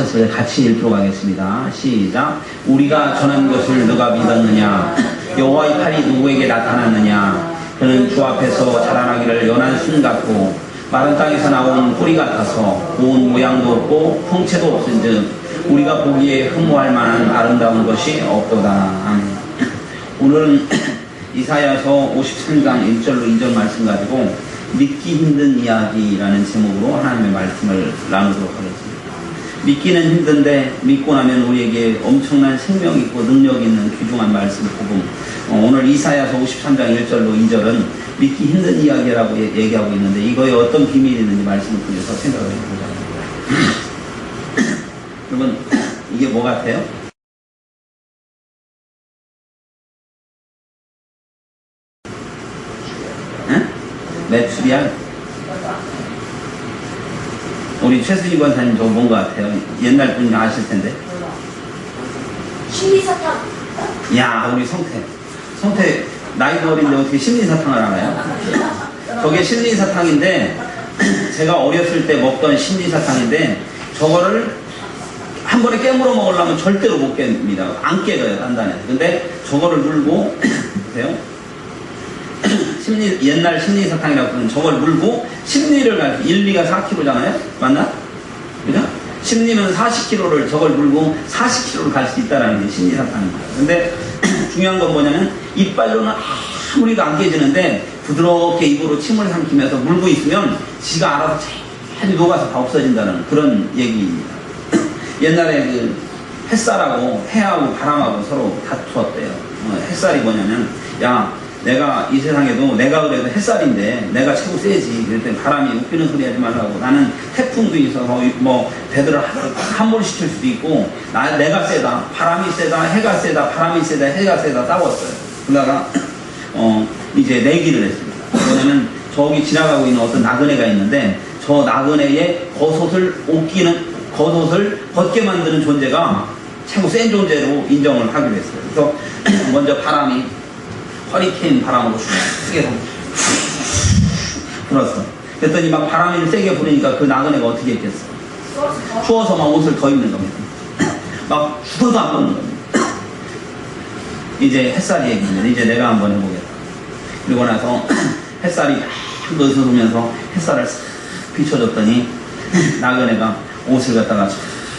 을 같이 읽도록 하겠습니다. 시작. 우리가 전한 것을 누가 믿었느냐? 여호와의 팔이 누구에게 나타났느냐? 그는 주 앞에서 자라나기를 연한 순 같고 마른 땅에서 나온 뿌리 같아서 고운 모양도 없고 형체도 없은즉 우리가 보기에 흠모할 만한 아름다운 것이 없도다. 오늘은 이사야서 53장 1절로 2절 말씀 가지고 믿기 힘든 이야기라는 제목으로 하나님의 말씀을 나누도록 하겠습니다. 믿기는 힘든데 믿고 나면 우리에게 엄청난 생명 있고 능력 있는 귀중한 말씀 복음. 어, 오늘 이사야서 53장 1절로 2절은 믿기 힘든 이야기라고 얘- 얘기하고 있는데 이거에 어떤 비밀이 있는지 말씀을 통해서 생각을 해보자. 여러분 이게 뭐 같아요? 응? 메추리알? 우리 최수희 권사님 저거 뭔 것 같아요? 옛날 분이 아실 텐데. 심리사탕 야, 우리 성태. 성태, 나이도 어린데 어떻게 심리사탕을 알아요? 저게 심리사탕인데, 제가 어렸을 때 먹던 심리사탕인데, 저거를 한 번에 깨물어 먹으려면 절대로 못 깹니다. 안 깨져요, 단단해. 근데 저거를 물고, 보세요. 심리, 옛날 심리사탕이라고 하는 저걸 물고, 심리를 갈, 1, 2가 4kg잖아요? 맞나? 그죠? 심리는 40kg를 저걸 물고 40kg를 갈 수 있다라는 게 심리사탕입니다. 근데 중요한 건 뭐냐면 이빨로는 아무리도 안 깨지는데 부드럽게 입으로 침을 삼키면서 물고 있으면 지가 알아서 잘 녹아서 다 없어진다는 그런 얘기입니다. 옛날에 그 햇살하고 해하고 바람하고 서로 다투었대요. 어, 햇살이 뭐냐면 야 내가 이 세상에도 내가 그래도 햇살인데 내가 최고 세지. 그랬더니 바람이 웃기는 소리 하지 말라고. 나는 태풍도 있어서 뭐 배들을 함몰 시킬 수도 있고 나 내가 세다. 바람이 세다. 해가 세다. 바람이 세다. 해가 세다. 싸웠어요. 그러다가 어 이제 내기를 했습니다. 왜냐면 저기 지나가고 있는 어떤 나그네가 있는데 저 나그네의 겉옷을 옷기는 겉옷을 벗게 만드는 존재가 최고 센 존재로 인정을 하기로 했어요. 그래서 먼저 바람이 허리케인 바람으로 세게 불었어. 그랬더니 막 바람이 세게 부니까 그 나그네가 어떻게 했겠어? 추워서 막 옷을 더 입는 겁니다. 막 죽어도 안 벗는 겁니다. 이제 햇살이 얘기입니다. 이제 내가 한번 해보겠다. 그리고 나서 햇살이 막 넣어서면서 햇살을 싹 비춰줬더니 나그네가 옷을 갖다가 착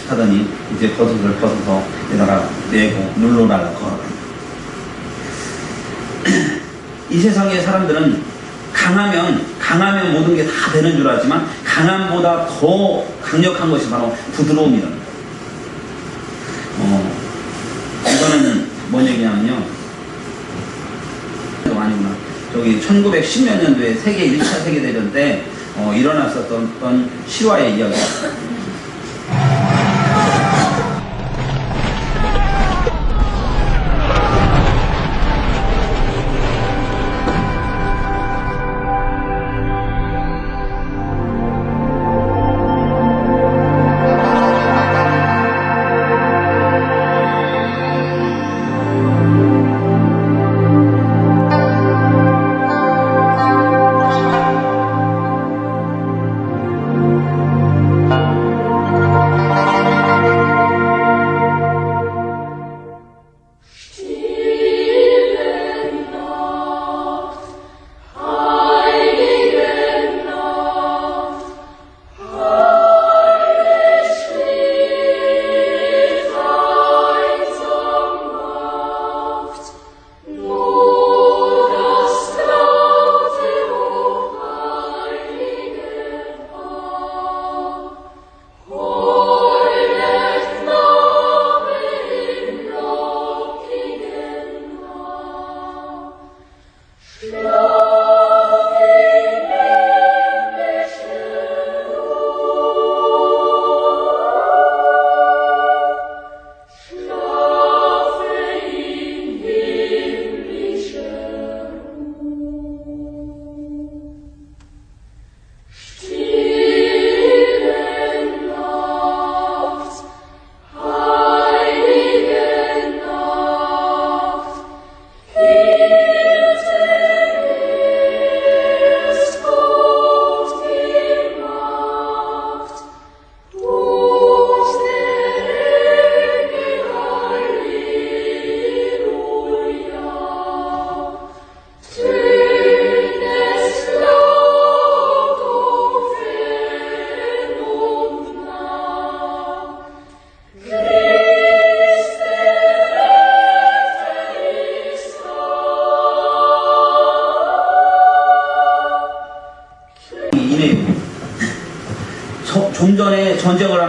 하더니 이제 겉옷을 벗어서 여기다가 내고 눌러달라고 걸어갑니다. 이 세상의 사람들은 강하면 강하면 모든 게 다 되는 줄 알지만 강함보다 더 강력한 것이 바로 부드러움이랍니다. 어, 이거는 뭔 얘기냐면요. 또 아니구나. 저기 1910몇 년도에 세계 1차 세계대전 때 어, 일어났었던 실화의 이야기.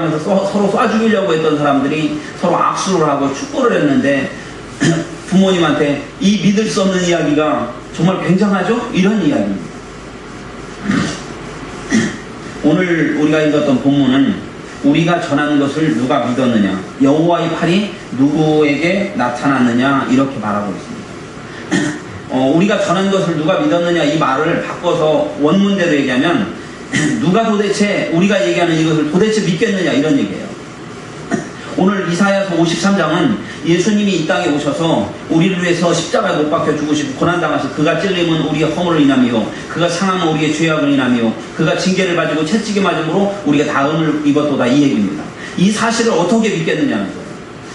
하면서 서, 서로 쏴 죽이려고 했던 사람들이 서로 악수를 하고 축구를 했는데 부모님한테 이 믿을 수 없는 이야기가 정말 굉장하죠? 이런 이야기입니다. 오늘 우리가 읽었던 본문은 우리가 전한 것을 누가 믿었느냐 여호와의 팔이 누구에게 나타났느냐 이렇게 말하고 있습니다. 어, 우리가 전한 것을 누가 믿었느냐 이 말을 바꿔서 원문대로 얘기하면 누가 도대체 우리가 얘기하는 이것을 도대체 믿겠느냐 이런 얘기예요. 오늘 이사야서 53장은 예수님이 이 땅에 오셔서 우리를 위해서 십자가에 못 박혀 죽으시고 고난당하시 그가 찔림은 우리의 허물을 인함이요 그가 상함은 우리의 죄악을 인함이요 그가 징계를 가지고 채찍에 맞음으로 우리가 다음을 입었도다 이 얘기입니다. 이 사실을 어떻게 믿겠느냐는 거예요.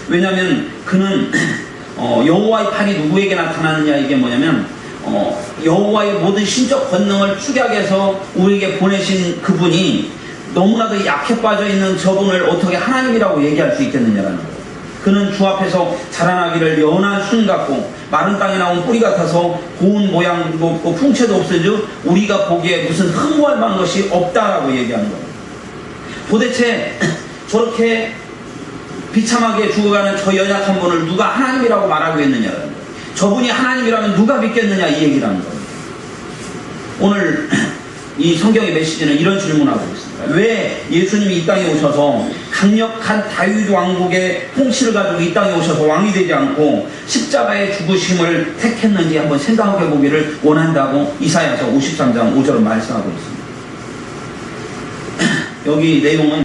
왜냐하면 그는 어, 여호와의 팔이 누구에게 나타나느냐 이게 뭐냐면 어, 여호와의 모든 신적 권능을 축약해서 우리에게 보내신 그분이 너무나도 약해 빠져 있는 저분을 어떻게 하나님이라고 얘기할 수 있겠느냐라는 거예요. 그는 주 앞에서 자라나기를 연한 순 같고 마른 땅에 나온 뿌리 같아서 고운 모양도 없고 풍채도 없으즉 우리가 보기에 무슨 흠모할 만한 것이 없다라고 얘기하는 거예요. 도대체 저렇게 비참하게 죽어가는 저 연약한 분을 누가 하나님이라고 말하고 거예요. 저분이 하나님이라면 누가 믿겠느냐 이 얘기라는 거예요. 오늘 이 성경의 메시지는 이런 질문하고 있습니다. 왜 예수님이 이 땅에 오셔서 강력한 다윗 왕국의 통치를 가지고 이 땅에 오셔서 왕이 되지 않고 십자가의 죽으심을 택했는지 한번 생각해 보기를 원한다고 이사야서 53장 5절은 말씀하고 있습니다. 여기 내용은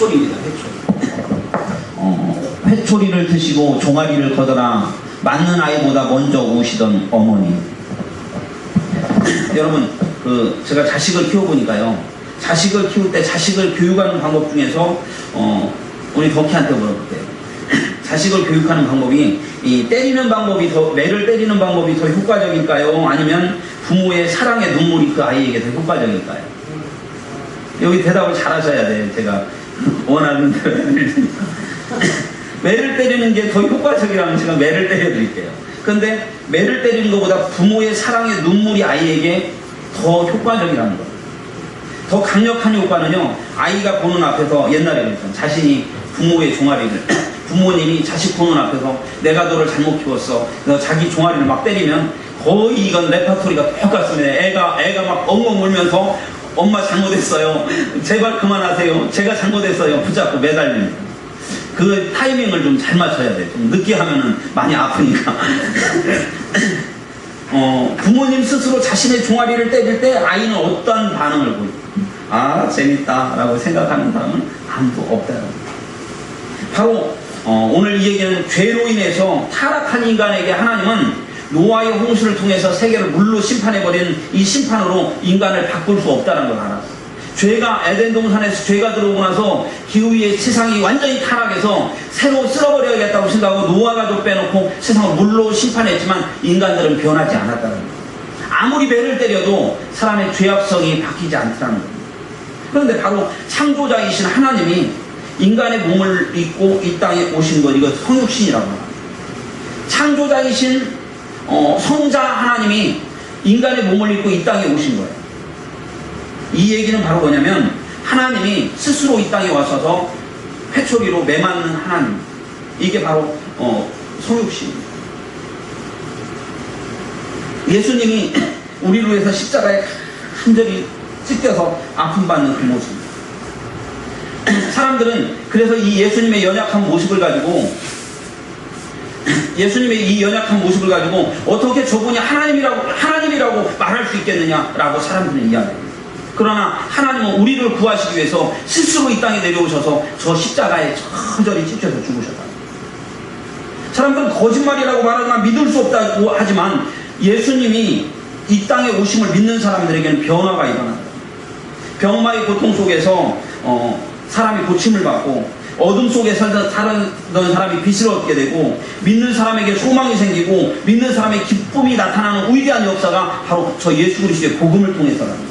회초리입니다. 회초리. 어, 드시고 종아리를 걷어라 맞는 아이보다 먼저 우시던 어머니. 여러분, 그 제가 자식을 키워보니까요. 자식을 키울 때 자식을 교육하는 방법 중에서 어, 우리 덕희한테 물어볼게요. 자식을 교육하는 방법이 이 때리는 방법이 더 매를 때리는 방법이 더 효과적일까요? 아니면 부모의 사랑의 눈물이 그 아이에게 더 효과적일까요? 여기 대답을 잘 하셔야 돼요. 제가 원하는 대로. 매를 때리는 게 더 효과적이라면 제가 매를 때려드릴게요. 그런데 매를 때리는 것보다 부모의 사랑의 눈물이 아이에게 더 효과적이라는 거예요. 더 강력한 효과는요, 아이가 보는 앞에서 옛날에 그랬죠. 자신이 부모의 종아리를, 부모님이 자식 보는 앞에서 내가 너를 잘못 키웠어. 너 자기 종아리를 막 때리면 거의 이건 레파토리가 똑같습니다. 애가, 애가 막 엉엉 울면서 엄마 잘못했어요. 제발 그만하세요. 제가 잘못했어요. 붙잡고 매달립니다. 그 타이밍을 좀 잘 맞춰야 돼. 좀 늦게 하면은 많이 아프니까. 어, 부모님 스스로 자신의 종아리를 때릴 때 아이는 어떠한 반응을 보여? 아, 재밌다라고 생각하는 사람은 아무도 없다. 바로 어, 오늘 이 얘기는 죄로 인해서 타락한 인간에게 하나님은 노아의 홍수를 통해서 세계를 물로 심판해버린 이 심판으로 인간을 바꿀 수 없다는 걸 알았어. 죄가 에덴 동산에서 죄가 들어오고 나서 기후의 세상이 완전히 타락해서 새로 쓸어버려야겠다고 생각하고 노아 가족 빼놓고 세상을 물로 심판했지만 인간들은 변하지 않았다는 거예요. 아무리 배를 때려도 사람의 죄악성이 바뀌지 않다는 거예요. 그런데 바로 창조자이신 하나님이 인간의 몸을 입고 이 땅에 오신 것 이거 성육신이라고 합니다. 창조자이신 어, 성자 하나님이 인간의 몸을 입고 이 땅에 오신 거예요. 이 얘기는 바로 뭐냐면 하나님이 스스로 이 땅에 와서서 회초리로 매맞는 하나님. 이게 바로 어, 성육신입니다. 예수님이 우리를 위해서 십자가에 간절히 찢겨서 아픔 받는 그 모습. 사람들은 그래서 이 예수님의 연약한 모습을 가지고 예수님의 이 연약한 모습을 가지고 어떻게 저분이 하나님이라고 하나님이라고 말할 수 있겠느냐라고 사람들은 이야기합니다. 그러나 하나님은 우리를 구하시기 위해서 스스로 이 땅에 내려오셔서 저 십자가에 천절히 찢겨서 죽으셨다. 사람들은 거짓말이라고 말하거나 믿을 수 없다고 하지만 예수님이 이 땅에 오심을 믿는 사람들에게는 변화가 일어난다. 병마의 고통 속에서 어, 사람이 고침을 받고 어둠 속에 살던 사람이 빛을 얻게 되고 믿는 사람에게 소망이 생기고 믿는 사람의 기쁨이 나타나는 위대한 역사가 바로 저 예수 그리스도의 복음을 통해서랍니다.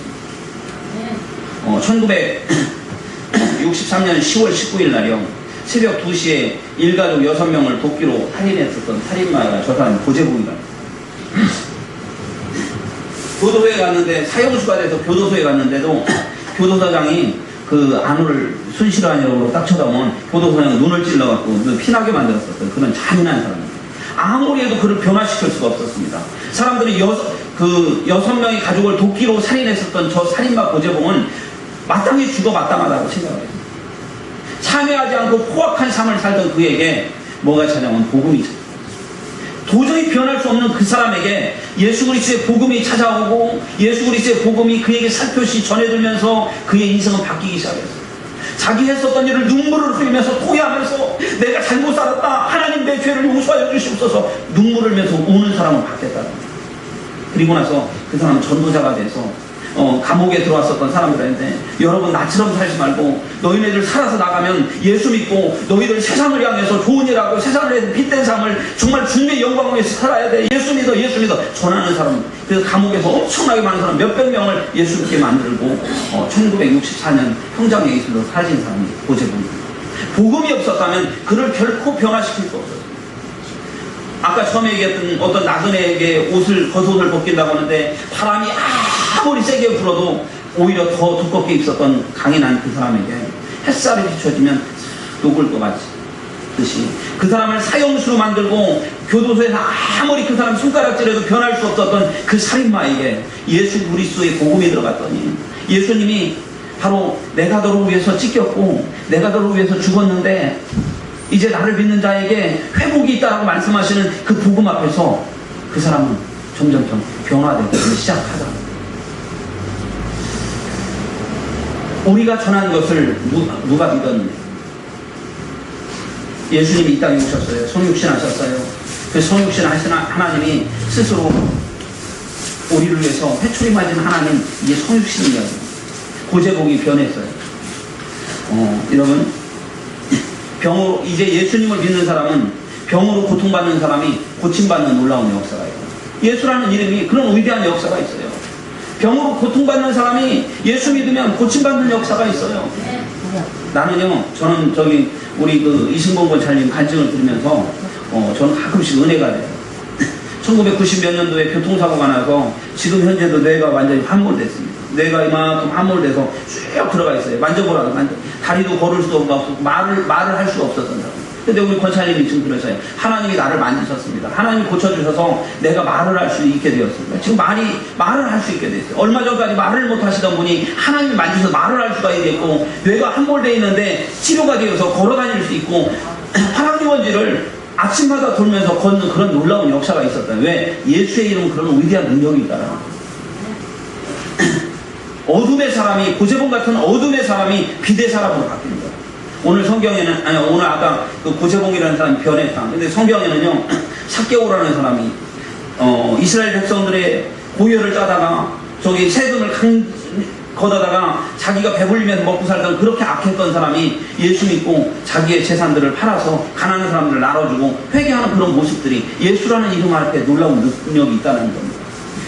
어, 1963년 10월 19일 날이요. 새벽 2시에 일가족 6명을 도끼로 살인했었던 살인마가 저 사람 고재국이다. 교도소에 갔는데 사형수가 돼서 교도소에 갔는데도 교도소장이 그 안우를 순실환이라고 딱 쳐다보면 교도소장이 눈을 찔러갖고 눈 피나게 만들었었어요. 그런 잔인한 사람입니다. 아무리 해도 그를 변화시킬 수가 없었습니다. 사람들이 여섯, 그 여섯 명의 가족을 도끼로 살인했었던 저 살인마 고재봉은 마땅히 죽어 마땅하다고 생각을 했습니다. 참여하지 않고 포악한 삶을 살던 그에게 뭐가 찾아온 복음이 찾아왔어요. 도저히 변할 수 없는 그 사람에게 예수 그리스도의 복음이 찾아오고 예수 그리스도의 복음이 그에게 살펴시 전해들면서 그의 인생은 바뀌기 시작했어요. 자기 했었던 일을 눈물을 흘리면서 토해하면서 내가 잘못 살았다. 하나님 내 죄를 용서하여 주시옵소서. 눈물을 흘면서 우는 사람은 바뀌었다. 그리고 나서 그 사람은 전도자가 돼서 어, 감옥에 들어왔었던 사람들한테 여러분 나처럼 살지 말고 너희네들 살아서 나가면 예수 믿고 너희들 세상을 향해서 좋은 일하고 세상을 위해 빛된 삶을 정말 주님의 영광을 위해서 살아야 돼. 예수 믿어 예수 믿어. 전하는 사람. 그래서 감옥에서 엄청나게 많은 사람 몇백 명을 예수 믿게 만들고 어, 1964년 평장에 있어서 사라진 사람이 고재봉입니다 복음이 없었다면 그를 결코 변화시킬 수 없었어요. 아까 처음에 얘기했던 어떤 나그네에게 옷을 겉옷을 벗긴다고 하는데 바람이 아 무리 세게 불어도 오히려 더 두껍게 입었던 강인한 그 사람에게 햇살이 비춰지면 녹을 것 같이 듯이 그 사람을 사형수로 만들고 교도소에서 아무리 그 사람 손가락질해도 변할 수 없었던 그 살인마에게 예수 그리스도의 복음이 들어갔더니 예수님이 바로 내가 너를 위해서 찢겼고 내가 너를 위해서 죽었는데 이제 나를 믿는 자에게 회복이 있다고 말씀하시는 그 복음 앞에서 그 사람은 점점점 변화되기 시작하다. 우리가 전한 것을 누, 누가 믿었느냐? 예수님이 이 땅에 오셨어요. 성육신 하셨어요. 그 성육신 하신 하나님이 스스로 우리를 위해서 회초리 맞은 하나님, 이게 성육신이에요. 고제복이 변했어요. 어, 여러분, 병으로 이제 예수님을 믿는 사람은 병으로 고통받는 사람이 고침받는 놀라운 역사가 있고 예수라는 이름이 그런 위대한 역사가 있어요. 병으로 고통받는 사람이 예수 믿으면 고침받는 역사가 있어요. 나는요, 저는 저기 우리 그 이승봉 권사님 간증을 들으면서 어, 저는 가끔씩 은혜가 돼요. 1990몇 년도에 교통사고가 나서 지금 현재도 뇌가 완전히 함몰됐습니다. 뇌가 이만큼 함몰돼서 쭉 들어가 있어요. 만져보라고 만져. 다리도 걸을 수도 없고 말을 말을 할 수가 없었던 사람. 근데 우리 권사님이 지금 그러셔요. 하나님이 나를 만지셨습니다. 하나님이 고쳐주셔서 내가 말을 할 수 있게 되었습니다. 지금 말이 말을 할 수 있게 됐어요. 얼마 전까지 말을 못 하시던 분이 하나님이 만지셔서 말을 할 수가 있겠고 뇌가 함몰돼 있는데 치료가 되어서 걸어 다닐 수 있고 파랑유원지를 아침마다 돌면서 걷는 그런 놀라운 역사가 있었다. 왜? 예수의 이름은 그런 위대한 능력이 거예요. 어둠의 사람이 고재봉 같은 어둠의 사람이 비대 사람으로 거예요. 오늘 성경에는 아니 오늘 아까 그 고재봉이라는 사람이 변했다. 근데 성경에는요 사개오라는 사람이 어, 이스라엘 백성들의 고열을 짜다가 저기 세금을 강, 걷어다가 자기가 배불리면서 먹고 살던 그렇게 악했던 사람이 예수 믿고 자기의 재산들을 팔아서 가난한 사람들을 나눠주고 회개하는 그런 모습들이 예수라는 이름 앞에 놀라운 능력이 있다는 겁니다.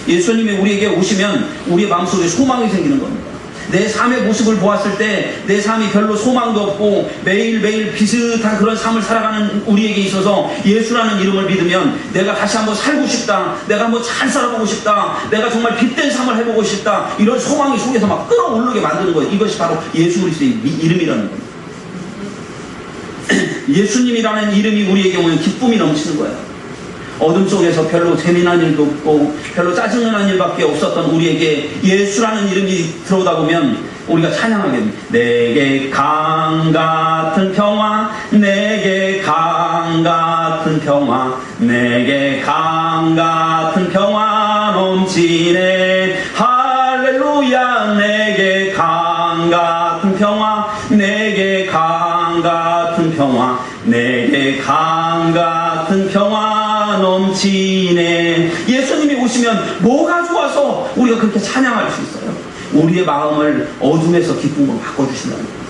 예수님이 우리에게 오시면 우리의 마음속에 소망이 생기는 겁니다. 내 삶의 모습을 보았을 때 내 삶이 별로 소망도 없고 매일매일 비슷한 그런 삶을 살아가는 우리에게 있어서 예수라는 이름을 믿으면 내가 다시 한번 살고 싶다. 내가 한번 잘 살아보고 싶다. 내가 정말 빛된 삶을 해보고 싶다. 이런 소망이 속에서 막 끌어오르게 만드는 거예요. 이것이 바로 예수 그리스도의 이름이라는 겁니다. 예수님이라는 이름이 우리에게 오면 기쁨이 넘치는 거예요. 어둠 속에서 별로 재미난 일도 없고 별로 짜증나는 일밖에 없었던 우리에게 예수라는 이름이 들어오다 보면 우리가 찬양하게 됩니다. 내게 강 같은 평화 내게 강 같은 평화 내게 강 같은 평화 넘치네 할렐루야 내게 강 같은 오시면 뭐가 좋아서 우리가 그렇게 찬양할 수 있어요? 우리의 마음을 어둠에서 기쁨으로 바꿔주신다는 거예요.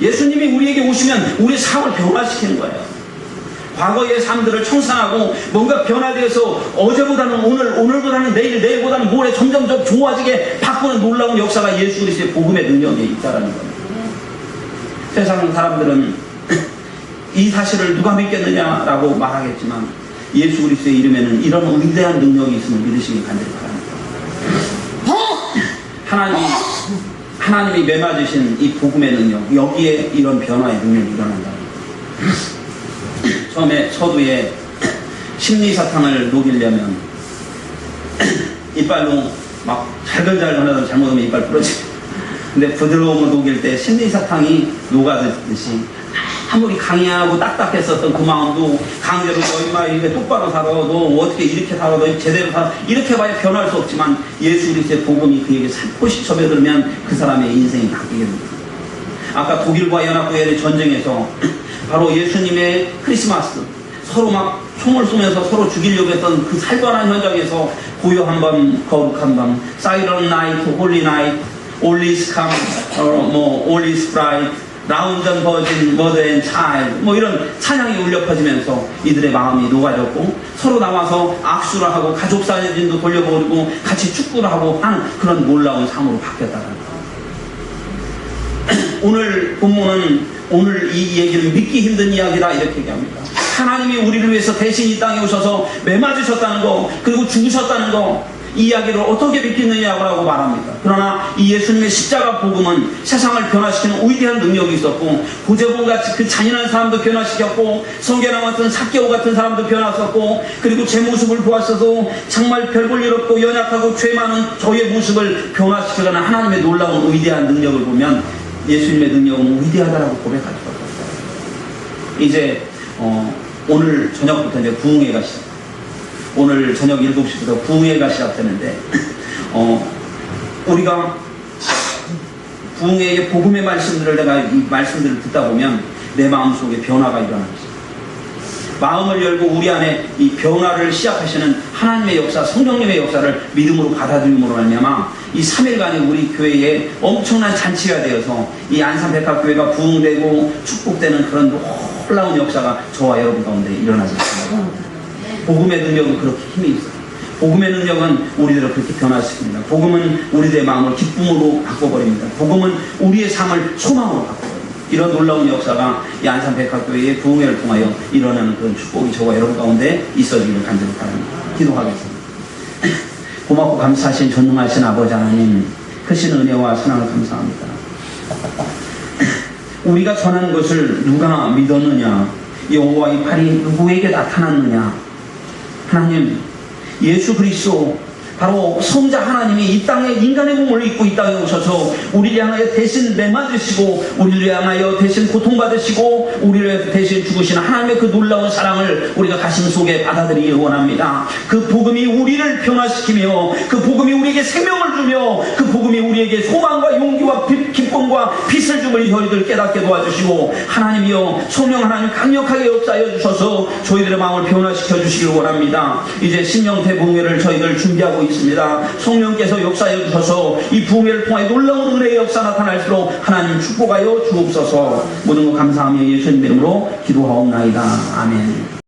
예수님이 우리에게 오시면 우리의 삶을 변화시키는 거예요. 과거의 삶들을 청산하고 뭔가 변화되어서 어제보다는 오늘, 오늘보다는 내일, 내일보다는 모레 점점 더 좋아지게 바꾸는 놀라운 역사가 예수 그리스도의 복음의 능력에 있다는 겁니다. 세상 사람들은 이 사실을 누가 믿겠느냐라고 말하겠지만 예수 그리스도의 이름에는 이런 위대한 능력이 있음을 믿으시기 간절히 바랍니다. 하나님이 하나님이 매맞으신 이 복음의 능력 여기에 이런 변화의 능력이 일어난다. 처음에 서두에 심리 사탕을 녹이려면 이빨로 막 잘글잘글 하다 잘못하면 이빨 부러지고 근데 부드러운 거 녹일 때 심리 사탕이 녹아듯이 아무리 강해하고 딱딱했었던 그 마음도 강제로 너 임마 이렇게 똑바로 살아. 너 어떻게 이렇게 살아? 너 제대로 살아? 이렇게 봐야 변할 수 없지만 예수 그리스도의 복음이 그에게 살포시 접어들면 그 사람의 인생이 바뀌게 됩니다. 아까 독일과 연합국의 전쟁에서 바로 예수님의 크리스마스 서로 막 총을 쏘면서 서로 죽이려고 했던 그 살벌한 현장에서 고요한 밤, 거룩한 밤, 사이런 나이트, 홀리 나이트, 올리스 캄, 올리스 브라이트, 라운전 버진, 머더 앤 차일드 뭐 이런 찬양이 울려 퍼지면서 이들의 마음이 녹아졌고 서로 나와서 악수를 하고 가족 사진도 돌려보고 같이 축구를 하고 하는 그런 놀라운 삶으로 바뀌었다는 거. 오늘 본문은 오늘 이 얘기를 믿기 힘든 이야기다 이렇게 얘기합니다. 하나님이 우리를 위해서 대신 이 땅에 오셔서 매맞으셨다는 거 그리고 죽으셨다는 거 이 이야기를 어떻게 믿겠느냐고 말합니다. 그러나 이 예수님의 십자가 복음은 세상을 변화시키는 위대한 능력이 있었고 고재봉 같이 그 잔인한 사람도 변화시켰고 성계랑 같은 사개오 같은 사람도 변화시켰고 그리고 제 모습을 보았어도 정말 별볼 일 없고 연약하고 죄 많은 저의 모습을 변화시키는 하나님의 놀라운 위대한 능력을 보면 예수님의 능력은 위대하다라고 고백할 수밖에 없어요. 이제 어, 오늘 저녁부터 이제 부흥회가 시작. 오늘 저녁 7시부터 부흥회가 시작되는데 어, 우리가 부흥회의 복음의 말씀들을 내가 이 말씀들을 듣다 보면 내 마음속에 변화가 일어납니다. 마음을 열고 우리 안에 이 변화를 시작하시는 하나님의 역사, 성령님의 역사를 믿음으로 받아들임으로 말미암아 이 3일간의 우리 교회에 엄청난 잔치가 되어서 이 안산백합교회가 부흥되고 축복되는 그런 놀라운 역사가 저와 여러분 가운데 일어나지 않습니다. 복음의 능력은 그렇게 힘이 있어요. 복음의 능력은 우리들을 그렇게 변화시킵니다. 복음은 우리들의 마음을 기쁨으로 바꿔버립니다. 복음은 우리의 삶을 소망으로 바꿔버립니다. 이런 놀라운 역사가 이 안산백합교회의 부흥회를 통하여 일어나는 그런 축복이 저와 여러분 가운데 있어지기를 간절히 바랍니다. 기도하겠습니다. 고맙고 감사하신 전능하신 아버지 하나님 크신 은혜와 사랑을 감사합니다. 우리가 전한 것을 누가 믿었느냐 여호와의 팔이 누구에게 나타났느냐 하나님 예수 그리스도 바로 성자 하나님이 이 땅에 인간의 몸을 입고 이 땅에 오셔서 우리를 향하여 대신 매맞으시고 우리를 향하여 대신 고통받으시고 우리를 대신 죽으신 하나님의 그 놀라운 사랑을 우리가 가슴 속에 받아들이기 원합니다. 그 복음이 우리를 변화시키며 그 복음이 우리에게 생명을 주며 그 복음이 우리에게 소망과 용기와 비- 기쁨과 빛을 주을 저희들 깨닫게 도와주시고 하나님이여 성령 하나님 강력하게 역사하여 주셔서 저희들의 마음을 변화시켜 주시길 원합니다. 이제 신령태 붕괴를 저희들 준비하고 있습니다. 성령께서 역사하여 주셔서 이 붕괴를 통해 놀라운 은혜의 역사 나타날수록 하나님 축복하여 주옵소서 모든 것 감사하며 예수님 이름으로 기도하옵나이다. 아멘.